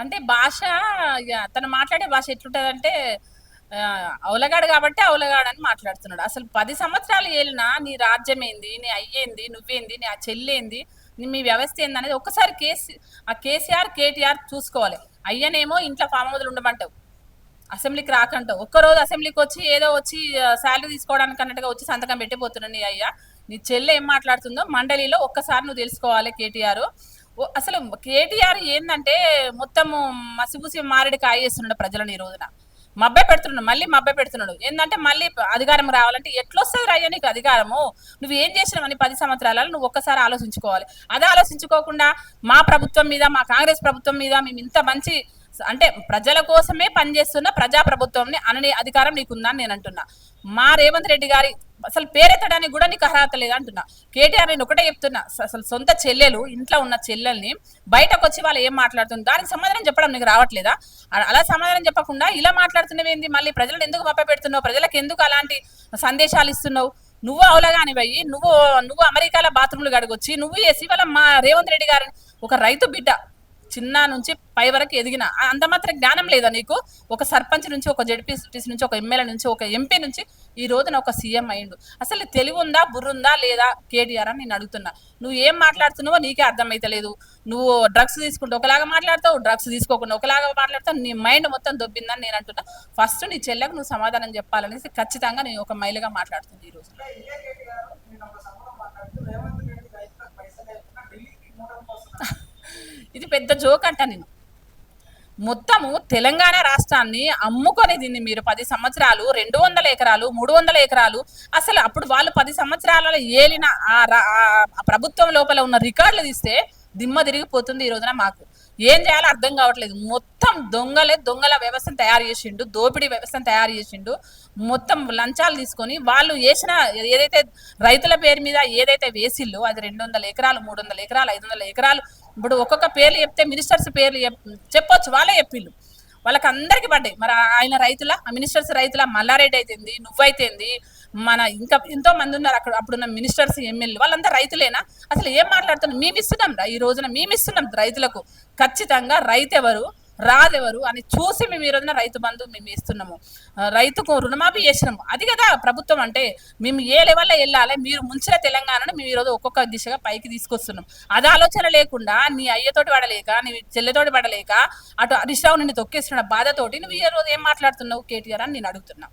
అంటే భాష తను మాట్లాడే భాష ఎట్లుంటదంటే ఆ, అవలగాడు కాబట్టి అవలగాడు అని మాట్లాడుతున్నాడు. అసలు పది సంవత్సరాలు ఏలినా నీ రాజ్యం ఏంది నీ అయ్యేంది నువ్వేంది నీ ఆ చెల్లేంది నీ మీ వ్యవస్థ ఏంది అనేది ఒక్కసారి కేసీ ఆ కేసీఆర్ కేటీఆర్ చూసుకోవాలి. అయ్యనేమో ఇంట్లో ఫామ్ మొదలు ఉండమంటావు. అసెంబ్లీకి రాకంటావు. ఒక్కరోజు అసెంబ్లీకి వచ్చి ఏదో వచ్చి శాలరీ తీసుకోవడానికి అన్నట్టుగా వచ్చి సంతకం పెట్టిపోతున్నాను నీ అయ్యా. నీ చెల్లె ఏం మాట్లాడుతుందో మండలిలో ఒక్కసారి నువ్వు తెలుసుకోవాలి కేటీఆర్. ఓ- అసలు కేటీఆర్ ఏందంటే మొత్తము మసిబుసి మారేడు కాయేస్తున్నాడు ప్రజలను ఈ రోజున. మబ్బే పెడుతున్నాడు మళ్ళీ మబ్బే పెడుతున్నాడు. ఏంటంటే మళ్ళీ అధికారం రావాలంటే ఎట్లొస్తుంది రాయ్యా నీకు అధికారము? నువ్వు ఏం చేసినావని పది సంవత్సరాలలో నువ్వు ఒక్కసారి ఆలోచించుకోవాలి. అది ఆలోచించుకోకుండా మా ప్రభుత్వం మీద మా కాంగ్రెస్ ప్రభుత్వం మీద మేము ఇంత మంచి అంటే ప్రజల కోసమే పనిచేస్తున్న ప్రజా ప్రభుత్వంని అనని అధికారం నీకుందని నేను అంటున్నా. మా రేవంత్ రెడ్డి గారి అసలు పేరెత్తడానికి కూడా నీకు అర్హత లేదు అంటున్నా. కేటీఆర్ నేను ఒకటే చెప్తున్నా అసలు సొంత చెల్లెలు ఇంట్లో ఉన్న చెల్లెల్ని బయటకు వచ్చి వాళ్ళు ఏం మాట్లాడుతుంది దానికి సమాధానం చెప్పడం నీకు రావట్లేదా? అలా సమాధానం చెప్పకుండా ఇలా మాట్లాడుతున్నవేంది మళ్ళీ ప్రజలను ఎందుకు మప్ప పెడుతున్నావు? ప్రజలకు ఎందుకు అలాంటి సందేశాలు ఇస్తున్నావు? నువ్వు అవలగాని పోయి నువ్వు నువ్వు అమెరికాలో బాత్రూమ్లు గడగొచ్చి నువ్వు చేసి వాళ్ళ మా రేవంత్ రెడ్డి గారిని ఒక రైతు బిడ్డ చిన్న నుంచి పై వరకు ఎదిగిన ఆ అంత మాత్రం జ్ఞానం లేదా నీకు? ఒక సర్పంచ్ నుంచి ఒక జడ్పీటీసీ నుంచి ఒక ఎమ్మెల్యే నుంచి ఒక ఎంపీ నుంచి ఈ రోజున ఒక సీఎం అయిండు. అసలు తెలివి ఉందా బుర్రుందా లేదా కేటీఆర్ అని నేను అడుగుతున్నా. నువ్వు ఏం మాట్లాడుతున్నావో నీకే అర్థమైతలేదు. నువ్వు డ్రగ్స్ తీసుకుంటే ఒకలాగా మాట్లాడతావు డ్రగ్స్ తీసుకోకుండా ఒకలాగా మాట్లాడతావు నీ మైండ్ మొత్తం దొబ్బిందని నేను అంటున్నా. ఫస్ట్ నీ చెల్లెకు నువ్వు సమాధానం చెప్పాలనేసి ఖచ్చితంగా నేను ఒక మైలుగా మాట్లాడుతుంది ఈ రోజు ఇది పెద్ద జోక్ అంట నేను. మొత్తము తెలంగాణ రాష్ట్రాన్ని అమ్ముకొని దీన్ని మీరు పది సంవత్సరాలు రెండు వందల ఎకరాలు మూడు వందల ఎకరాలు అసలు అప్పుడు వాళ్ళు పది సంవత్సరాలలో ఏలిన ఆ రా- ఆ ప్రభుత్వం లోపల ఉన్న రికార్డులు తీస్తే దిమ్మ తిరిగిపోతుంది ఈ రోజున మాకు. ఏం చేయాలో అర్థం కావట్లేదు. మొత్తం దొంగలే దొంగల వ్యవస్థను తయారు చేసిండు దోపిడీ వ్యవస్థను తయారు చేసిండు. మొత్తం లంచాలు తీసుకొని వాళ్ళు వేసిన ఏదైతే రైతుల పేరు మీద ఏదైతే వేసిల్లో అది రెండు వందల ఎకరాలు మూడు వందల ఎకరాలు ఐదు వందల ఎకరాలు ఇప్పుడు ఒక్కొక్క పేర్లు చెప్తే మినిస్టర్స్ పేర్లు చెప్- చెప్పొచ్చు వాళ్ళే చెప్పిళ్ళు. వాళ్ళకి అందరికి పడ్డాయి. మరి ఆయన రైతుల? ఆ మినిస్టర్స్ రైతుల? మల్లారెడ్డి అయితేంది నువ్వైతేంది? మన ఇంకా ఎంతో మంది ఉన్నారు అక్కడ అప్పుడున్న మినిస్టర్స్ ఎమ్మెల్యే వాళ్ళంతా రైతులేనా? అసలు ఏం మాట్లాడుతున్నాం మేము ఇస్తున్నాం రా ఈ రోజున మేము ఇస్తున్నాం రైతులకు. ఖచ్చితంగా రైతు ఎవరు రాదెవరు అని చూసి మేము ఈ రోజున రైతు బంధు మేము ఇస్తున్నాము రైతుకు రుణమాఫీ చేసినాము. అది కదా ప్రభుత్వం అంటే మేము ఏ లెవెల్లో వెళ్ళాలి మీరు ముంచిన తెలంగాణను మేము ఈరోజు ఒక్కొక్క దిశగా పైకి తీసుకొస్తున్నాం. అది ఆలోచన లేకుండా నీ అయ్యతోటి పడలేక నీ చెల్లెతోటి పడలేక అటు హరీష్ రావు నిన్ను తొక్కేస్తున్న బాధతోటి నువ్వు ఈ రోజు ఏం మాట్లాడుతున్నావు కేటీఆర్ అని నేను అడుగుతున్నా.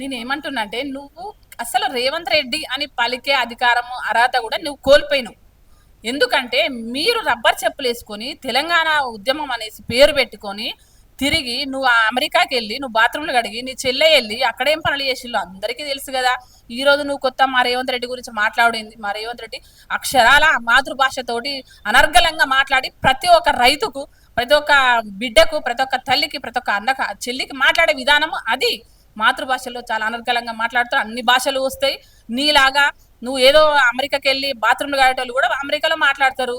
నేను ఏమంటున్నా అంటే నువ్వు అసలు రేవంత్ రెడ్డి అని పలికే అధికారము అర్హత కూడా నువ్వు కోల్పోయినావు. ఎందుకంటే మీరు రబ్బర్ చెప్పులు వేసుకొని తెలంగాణ ఉద్యమం అనేసి పేరు పెట్టుకొని తిరిగి నువ్వు అమెరికాకి వెళ్ళి నువ్వు బాత్రూమ్లు కడిగి నీ చెల్లె వెళ్ళి అక్కడేం పనులు చేసిల్లు అందరికీ తెలుసు కదా. ఈ రోజు నువ్వు కొత్త మా రేవంత్ రెడ్డి గురించి మాట్లాడింది మా రేవంత్ రెడ్డి అక్షరాల మాతృభాషతోటి అనర్గళంగా మాట్లాడి ప్రతి ఒక్క రైతుకు ప్రతి ఒక్క బిడ్డకు ప్రతి ఒక్క తల్లికి ప్రతి ఒక్క అన్నకు చెల్లికి మాట్లాడే విధానము అది. మాతృభాషలో చాలా అనర్గలంగా మాట్లాడుతూ అన్ని భాషలు వస్తాయి. నీలాగా నువ్వు ఏదో అమెరికాకి వెళ్ళి బాత్రూమ్లు కాడేటోళ్ళు కూడా అమెరికాలో మాట్లాడతారు.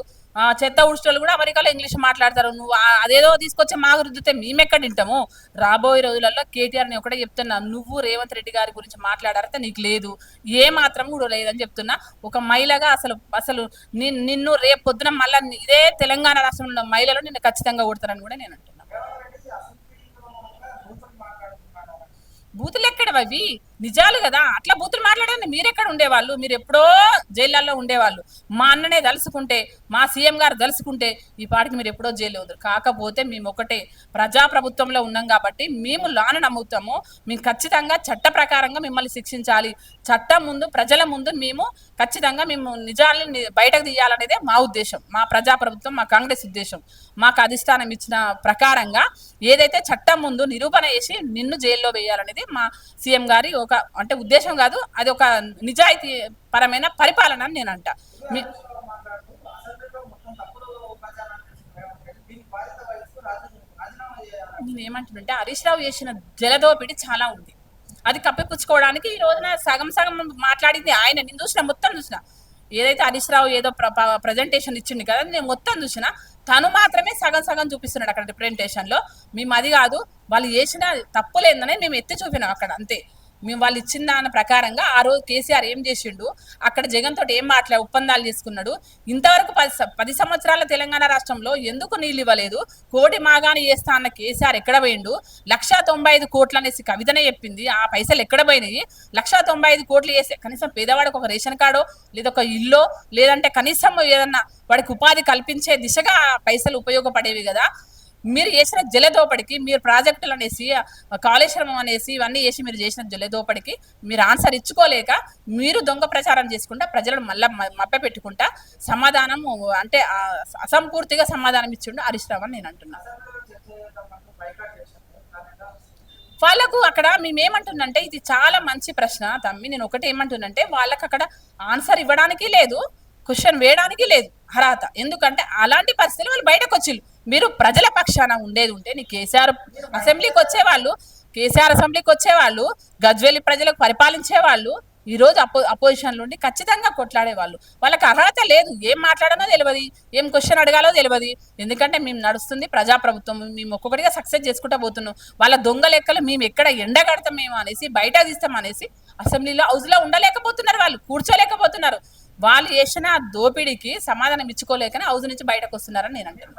చెత్త ఉడిచేటోళ్ళు కూడా అమెరికాలో ఇంగ్లీష్ మాట్లాడతారు. నువ్వు అదేదో తీసుకొచ్చి మాకు రుద్దితే మేమెక్కడ వింటాము రాబోయే రోజులలో కేటీఆర్ నేను ఒకటే చెప్తున్నా నువ్వు రేవంత్ రెడ్డి గారి గురించి మాట్లాడారంటే నీకు లేదు. ఏ మాత్రం కూడా లేదని చెప్తున్నా. ఒక మహిళగా అసలు అసలు నిన్ను రేపు పొద్దున మళ్ళీ ఇదే తెలంగాణ రాష్ట్రంలో మహిళలు నిన్ను ఖచ్చితంగా కొడతారని కూడా నేను అంటున్నా రేవంత్ రెడ్డి అసెంబ్లీలో కూడా బూతులు మాట్లాడుతున్నాడు బూతులు ఎక్కడ అవి నిజాలు కదా? అట్లా బూతులు మాట్లాడండి. మీరెక్కడ ఉండేవాళ్ళు? మీరు ఎప్పుడో జైళ్ళల్లో ఉండేవాళ్ళు. మా అన్ననే తలుసుకుంటే మా సీఎం గారు తలుసుకుంటే ఈ పాటికి మీరు ఎప్పుడో జైలు అవుతారు కాకపోతే మేము ఒకటే ప్రజా ప్రభుత్వంలో ఉన్నాం కాబట్టి మేము లాను నమ్ముతాము. మేము ఖచ్చితంగా చట్ట ప్రకారంగా మిమ్మల్ని శిక్షించాలి. చట్టం ముందు ప్రజల ముందు మేము ఖచ్చితంగా మేము నిజాలని బయటకు తీయాలనేదే మా ఉద్దేశం. మా ప్రజా ప్రభుత్వం మా కాంగ్రెస్ ఉద్దేశం. మాకు అధిష్టానం ఇచ్చిన ప్రకారంగా ఏదైతే చట్టం ముందు నిరూపణ చేసి నిన్ను జైల్లో వేయాలనేది మా సీఎం గారి ఒక అంటే ఉద్దేశం కాదు అది ఒక నిజాయితీ పరమైన పరిపాలన అని నేను అంట నేను ఏమంటున్నంటే హరీష్ రావు చేసిన జలదోపిడి చాలా ఉంది. అది కప్పిపుచ్చుకోవడానికి ఈ రోజున సగం సగం మాట్లాడింది ఆయన. నేను చూసిన మొత్తం చూసిన. ఏదైతే హరీష్ రావు ఏదో ప్రజెంటేషన్ ఇచ్చిండు కదా నేను మొత్తం చూసిన. తను మాత్రమే సగం సగం చూపిస్తున్నాడు అక్కడ ప్రెజెంటేషన్లో. మేము అది కాదు వాళ్ళు చేసిన తప్పులేందనే మేము ఎత్తి చూపినాం అక్కడ అంతే. మేము వాళ్ళు ఇచ్చిన దాని ప్రకారంగా ఆ రోజు కేసీఆర్ ఏం చేసిండు? అక్కడ జగన్ తోటి ఏం మాట్లా ఒప్పందాలు చేసుకున్నాడు? ఇంతవరకు పది పది సంవత్సరాల తెలంగాణ రాష్ట్రంలో ఎందుకు నీళ్ళు ఇవ్వలేదు? కోటి మాగాని చేస్తా అన్న కేసీఆర్ ఎక్కడ పోయిండు? లక్షా తొంభై ఐదు కోట్లు అనేసి కవితనే చెప్పింది. ఆ పైసలు ఎక్కడ పోయినాయి? లక్షా తొంభై ఐదు కోట్లు వేసే కనీసం పేదవాడికి ఒక రేషన్ కార్డో లేదా ఒక ఇల్లు లేదంటే కనీసం ఏదన్నా వాడికి ఉపాధి కల్పించే దిశగా ఆ పైసలు ఉపయోగపడేవి కదా? మీరు చేసిన జలదోపడికి మీరు ప్రాజెక్టులు అనేసి కాళేశ్వరం అనేసి ఇవన్నీ చేసి మీరు చేసిన జలదోపడికి మీరు ఆన్సర్ ఇచ్చుకోలేక మీరు దొంగ ప్రచారం చేసుకుంటా ప్రజలను మళ్ళీ మప్ప పెట్టుకుంటా సమాధానం అంటే అసంపూర్తిగా సమాధానం ఇచ్చిండు హరీష్ రావు అని నేను అంటున్నాను వాళ్ళకు అక్కడ మేమేమంటున్నంటే ఇది చాలా మంచి ప్రశ్న తమ్మి. నేను ఒకటి ఏమంటుందంటే వాళ్ళకి అక్కడ ఆన్సర్ ఇవ్వడానికి లేదు క్వశ్చన్ వేయడానికి లేదు అర్హత. ఎందుకంటే అలాంటి పరిస్థితులు వాళ్ళు బయటకు వచ్చిళ్ళు. మీరు ప్రజల పక్షాన ఉండేది ఉంటే నీ కేసీఆర్ అసెంబ్లీకి వచ్చేవాళ్ళు కేసీఆర్ అసెంబ్లీకి వచ్చేవాళ్ళు గజ్వేలి ప్రజలకు పరిపాలించే వాళ్ళు ఈ రోజు అపో అపోజిషన్ నుండి ఖచ్చితంగా కొట్లాడేవాళ్ళు. వాళ్ళకి అర్హత లేదు. ఏం మాట్లాడాలో తెలియదు ఏం క్వశ్చన్ అడగాలో తెలియదు ఎందుకంటే మేము నడుస్తుంది ప్రజాప్రభుత్వం. మేము ఒక్కొక్కటిగా సక్సెస్ చేసుకుంటా పోతున్నాం. వాళ్ళ దొంగ లెక్కలు మేము ఎక్కడ ఎండగడతాం మేము అనేసి బయట తీస్తాం అనేసి అసెంబ్లీలో హౌస్లో ఉండలేకపోతున్నారు వాళ్ళు. కూర్చోలేకపోతున్నారు. వాళ్ళు చేసిన ఆ దోపిడీకి సమాధానం ఇచ్చుకోలేకనే హౌస్ నుంచి బయటకు వస్తున్నారని నేను అంటున్నాను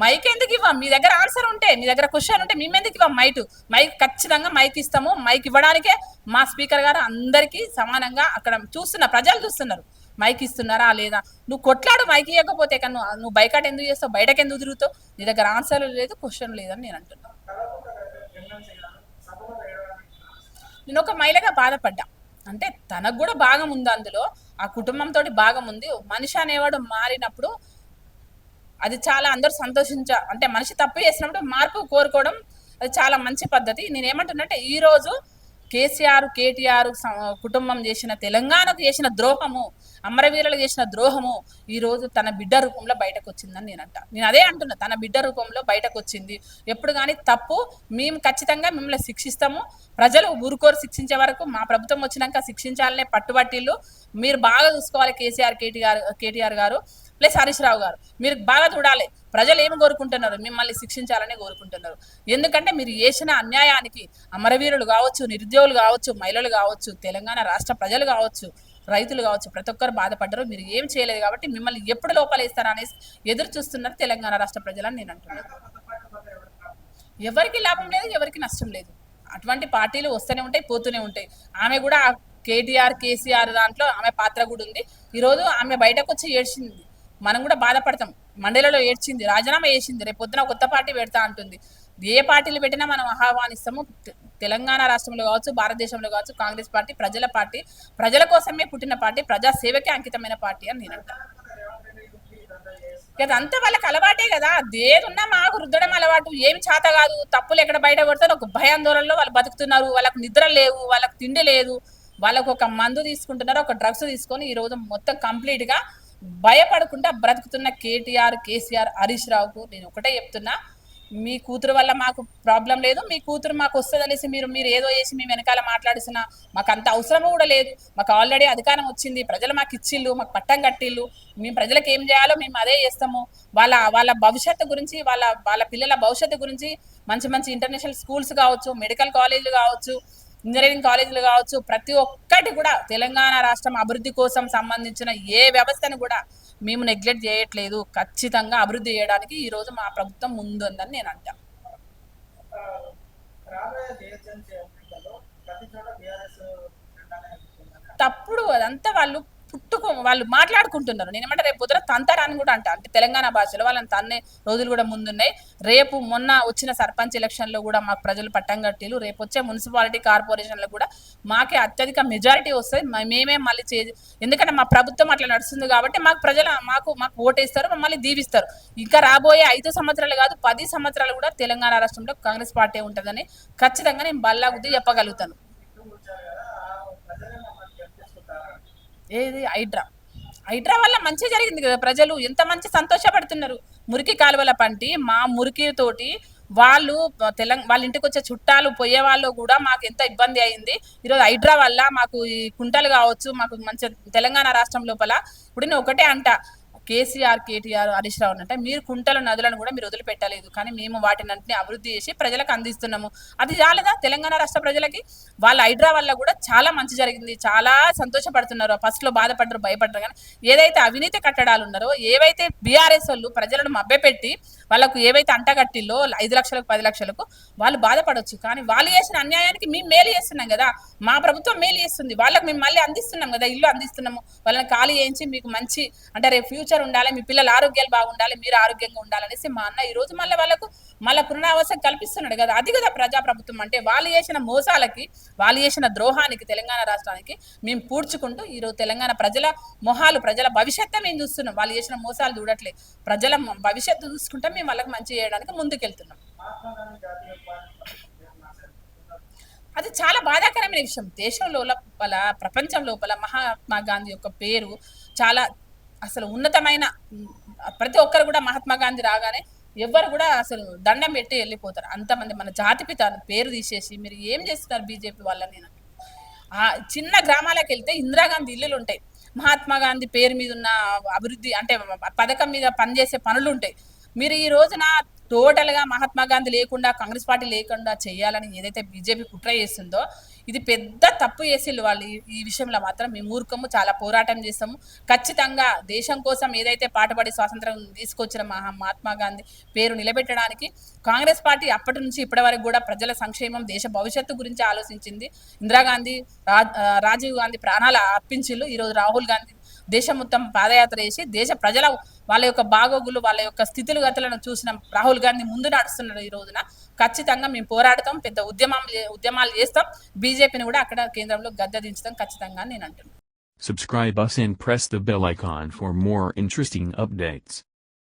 మైక్ ఎందుకు ఇవ్వం? మీ దగ్గర ఆన్సర్ ఉంటే మీ దగ్గర క్వశ్చన్ ఉంటే మేము ఎందుకు ఇవ్వం మైక్? మైక్ ఖచ్చితంగా మైక్ ఇస్తాము. మైక్ ఇవ్వడానికే మా స్పీకర్ గారు అందరికీ సమానంగా అక్కడ చూస్తున్నారు ప్రజలు చూస్తున్నారు. మైక్ ఇస్తున్నారా లేదా? నువ్వు కొట్లాడు మైక్ ఇవ్వకపోతే కానీ నువ్వు నువ్వు బైకాట్ ఎందుకు చేస్తావు? బయటకు ఎందుకు తిరుగుతావు? నీ దగ్గర ఆన్సర్ లేదు క్వశ్చన్ లేదని నేను అంటున్నాను నేను ఒక మహిళగా బాధపడ్డా. అంటే తనకు కూడా భాగం ఉంది అందులో. ఆ కుటుంబంతో భాగం ఉంది. మనిషి అనేవాడు మారినప్పుడు అది చాలా అందరూ సంతోషించ అంటే మనిషి తప్పు చేసినప్పుడు మార్పు కోరుకోవడం అది చాలా మంచి పద్ధతి. నేను ఏమంటున్నంటే ఈ రోజు కేసీఆర్ కేటీఆర్ కుటుంబం చేసిన తెలంగాణకు చేసిన ద్రోహము అమరవీరులకు చేసిన ద్రోహము ఈ రోజు తన బిడ్డ రూపంలో బయటకు వచ్చిందని నేను అంట నేను అదే అంటున్నా తన బిడ్డ రూపంలో బయటకు వచ్చింది ఎప్పుడు కానీ తప్పు మేము ఖచ్చితంగా మిమ్మల్ని శిక్షిస్తాము. ప్రజలు ఊరుకోరు శిక్షించే వరకు మా ప్రభుత్వం వచ్చినాక శిక్షించాలనే పట్టుబట్టిల్లు. మీరు బాగా చూసుకోవాలి కేసీఆర్ కేటీఆర్ కేటీఆర్ గారు. ప్లస్ హరీష్ రావు గారు. మీరు బాగా చూడాలి. ప్రజలు ఏమి కోరుకుంటున్నారు? మిమ్మల్ని శిక్షించాలని కోరుకుంటున్నారు. ఎందుకంటే మీరు చేసిన అన్యాయానికి అమరవీరులు కావచ్చు నిరుద్యోగులు కావచ్చు మహిళలు కావచ్చు తెలంగాణ రాష్ట్ర ప్రజలు కావచ్చు రైతులు కావచ్చు ప్రతి ఒక్కరు బాధపడ్డారు. మీరు ఏం చేయలేదు కాబట్టి మిమ్మల్ని ఎప్పుడు లోపలేస్తారా అనేసి ఎదురు చూస్తున్నారు తెలంగాణ రాష్ట్ర ప్రజలని నేను అంటున్నాను. లాభం? ఎవరికి లాభం లేదు ఎవరికి నష్టం లేదు. అటువంటి పార్టీలు వస్తూనే ఉంటాయి పోతూనే ఉంటాయి. ఆమె కూడా కేటీఆర్ కేసీఆర్ దాంట్లో ఆమె పాత్ర కూడా ఉంది. ఈరోజు ఆమె బయటకు వచ్చి ఏడ్చింది. మనం కూడా బాధపడతాం. మండలిలో ఏడ్చింది రాజీనామా చేసింది రేపు పొద్దున కొత్త పార్టీ పెడతా అంటుంది. ఏ పార్టీలు పెట్టినా మనం ఆహ్వానిస్తాము. తె- తెలంగాణ రాష్ట్రంలో కావచ్చు భారతదేశంలో కావచ్చు కాంగ్రెస్ పార్టీ ప్రజల పార్టీ ప్రజల కోసమే పుట్టిన పార్టీ ప్రజా సేవకే అంకితమైన పార్టీ అని నేను అంటాను కదా అంతా వాళ్ళకి అలవాటే కదా. దేదున్నా మాకు రుద్దడం అలవాటు. ఏమి చేత కాదు. తప్పులు ఎక్కడ బయట కొడతారు ఒక భయాందోళనలో వాళ్ళు బతుకుతున్నారు. వాళ్ళకు నిద్ర లేవు వాళ్ళకు తిండి లేదు. వాళ్ళకు ఒక మందు తీసుకుంటున్నారు ఒక డ్రగ్స్ తీసుకొని ఈ రోజు మొత్తం కంప్లీట్గా భయపడకుండా బ్రతుకుతున్న కేటీఆర్ కేసీఆర్ హరీష్ రావుకు నేను ఒకటే చెప్తున్నా. మీ కూతురు వల్ల మాకు ప్రాబ్లం లేదు మీ కూతురు మాకు వస్తుంది అనేసి మీరు మీరు ఏదో చేసి మీ వెనకాల మాట్లాడిసిన మాకు అంత అవసరం కూడా లేదు. మాకు ఆల్రెడీ అధికారం వచ్చింది ప్రజలు మాకు ఇచ్చిళ్ళు మాకు పట్టం కట్టిళ్ళు. మేము ప్రజలకు ఏం చేయాలో మేము అదే చేస్తాము. వాళ్ళ వాళ్ళ భవిష్యత్తు గురించి వాళ్ళ వాళ్ళ పిల్లల భవిష్యత్తు గురించి మంచి మంచి ఇంటర్నేషనల్ స్కూల్స్ కావచ్చు మెడికల్ కాలేజీలు కావచ్చు ఇంజనీరింగ్ కాలేజీలు కావచ్చు ప్రతి ఒక్కటి కూడా తెలంగాణ రాష్ట్రం అభివృద్ధి కోసం సంబంధించిన ఏ వ్యవస్థను కూడా మేము నెగ్లెక్ట్ చేయట్లేదు ఖచ్చితంగా అభివృద్ధి చేయడానికి ఈ రోజు మా ప్రభుత్వం ముందుందని నేను అంటా. తప్పుడు అదంతా వాళ్ళు పుట్టుకో వాళ్ళు మాట్లాడుకుంటున్నారు. నేను ఏమంటే రేపు పొద్దున తంతారని కూడా అంట. అంటే తెలంగాణ భాషలో వాళ్ళని తన్నే రోజులు కూడా ముందున్నాయి. రేపు మొన్న వచ్చిన సర్పంచ్ ఎలక్షన్లో కూడా మాకు ప్రజలు పట్టం కట్టిలు రేపు వచ్చే మున్సిపాలిటీ కార్పొరేషన్లో కూడా మాకే అత్యధిక మెజారిటీ వస్తుంది. మేమే మళ్ళీ చే ఎందుకంటే మా ప్రభుత్వం అట్లా నడుస్తుంది కాబట్టి మాకు ప్రజలు మాకు మాకు ఓటేస్తారు మమ్మల్ని దీవిస్తారు. ఇంకా రాబోయే ఐదు సంవత్సరాలు కాదు పది సంవత్సరాలు కూడా తెలంగాణ రాష్ట్రంలో కాంగ్రెస్ పార్టీ ఉంటుందని ఖచ్చితంగా నేను బల్లా చెప్పగలుగుతాను. ఏది? హైడ్రా. హైడ్రా వల్ల మంచి జరిగింది కదా ప్రజలు. ఎంత మంచి సంతోషపడుతున్నారు. మురికి కాలువల పంటి మా మురికి తోటి వాళ్ళు తెలంగాణ వాళ్ళ ఇంటికి వచ్చే చుట్టాలు పోయే వాళ్ళు కూడా మాకు ఎంత ఇబ్బంది అయింది. ఈరోజు హైడ్రా వల్ల మాకు ఈ కుంటలు కావచ్చు మాకు మంచి తెలంగాణ రాష్ట్రం లోపల. ఇప్పుడు నేను ఒకటే అంట. కేసీఆర్ కేటీఆర్ హరీష్ రావు అంటే మీరు కుంటల నదులను కూడా మీరు వదిలిపెట్టలేదు. కానీ మేము వాటిని అన్నింటినీ అభివృద్ధి చేసి ప్రజలకు అందిస్తున్నాము. అది చాలదా తెలంగాణ రాష్ట్ర ప్రజలకి? వాళ్ళ హైడ్రా వల్ల కూడా చాలా మంచి జరిగింది. చాలా సంతోషపడుతున్నారు. ఫస్ట్లో బాధపడ్డారు భయపడ్డారు. కానీ ఏదైతే అవినీతి కట్టడాలు ఉన్నారో ఏవైతే బీఆర్ఎస్ వాళ్ళు ప్రజలను మభ్యపెట్టి వాళ్ళకు ఏవైతే అంటగట్టిల్లో ఐదు లక్షలకు పది లక్షలకు వాళ్ళు బాధపడవచ్చు కానీ వాళ్ళు చేసిన అన్యాయానికి మేము మేలు చేస్తున్నాం కదా. మా ప్రభుత్వం మేలు చేస్తుంది. వాళ్ళకి మేము మళ్ళీ అందిస్తున్నాం కదా. ఇల్లు అందిస్తున్నాము. వాళ్ళని ఖాళీ చేయించి మీకు మంచి అంటే రేపు ఫ్యూచర్ ఉండాలి మీ పిల్లల ఆరోగ్యాలు బాగుండాలి మీరు ఆరోగ్యంగా ఉండాలనేసి మా అన్న ఈ రోజు మళ్ళీ వాళ్ళకు మళ్ళీ పునరావాసం కల్పిస్తున్నాడు కదా. అది కదా ప్రజాప్రభుత్వం. అంటే వాళ్ళు చేసిన మోసాలకి వాళ్ళు చేసిన ద్రోహానికి తెలంగాణ రాష్ట్రానికి మేము పూడ్చుకుంటూ ఈరోజు తెలంగాణ ప్రజల మొహాలు ప్రజల భవిష్యత్తు మేము చూస్తున్నాం. వాళ్ళు చేసిన మోసాలు చూడట్లేదు ప్రజల భవిష్యత్తు చూసుకుంటే మేము వాళ్ళకి మంచి చేయడానికి ముందుకెళ్తున్నాం. అది చాలా బాధాకరమైన విషయం. దేశం లోపల ప్రపంచం లోపల మహాత్మా గాంధీ యొక్క పేరు చాలా అసలు ఉన్నతమైన ప్రతి ఒక్కరు కూడా మహాత్మా గాంధీ రాగానే ఎవ్వరు కూడా అసలు దండం పెట్టి వెళ్ళిపోతారు. అంతమంది మన జాతి పిత పేరు తీసేసి మీరు ఏం చేస్తున్నారు బీజేపీ వాళ్ళని నేను ఆ చిన్న గ్రామాలకు వెళ్తే ఇందిరాగాంధీ ఇల్లులు ఉంటాయి. మహాత్మా గాంధీ పేరు మీద ఉన్న అభివృద్ధి అంటే పథకం మీద పనిచేసే పనులు ఉంటాయి. మీరు ఈ రోజున టోటల్గా మహాత్మా గాంధీ లేకుండా కాంగ్రెస్ పార్టీ లేకుండా చేయాలని ఏదైతే బీజేపీ కుట్ర చేస్తుందో ఇది పెద్ద తప్పు చేసిళ్ళు వాళ్ళు ఈ- విషయంలో మాత్రం. మేము మూర్ఖము చాలా పోరాటం చేస్తాము. ఖచ్చితంగా దేశం కోసం ఏదైతే పాటుపడి స్వాతంత్రం తీసుకొచ్చిన మహా మహాత్మా గాంధీ పేరు నిలబెట్టడానికి కాంగ్రెస్ పార్టీ అప్పటి నుంచి ఇప్పటి వరకు కూడా ప్రజల సంక్షేమం దేశ భవిష్యత్తు గురించి ఆలోచించింది. ఇందిరాగాంధీ రా- రాజీవ్ గాంధీ ప్రాణాలు అర్పించిళ్ళు. ఈరోజు రాహుల్ గాంధీ దేశం మొత్తం పాదయాత్ర చేసి దేశ ప్రజల వాళ్ళ యొక్క బాగోగులు వాళ్ళ యొక్క స్థితిగతులను చూసిన రాహుల్ గాంధీ ముందు నడుస్తున్నాడు ఈ రోజున. ఖచ్చితంగా మేము పోరాడతాం పెద్ద ఉద్యమం ఉద్యమాలు చేస్తాం. బీజేపీని కూడా అక్కడ కేంద్రంలో గద్దె దించుతాం ఖచ్చితంగా నేను అంటున్నాను Subscribe us and press the bell icon for more interesting updates.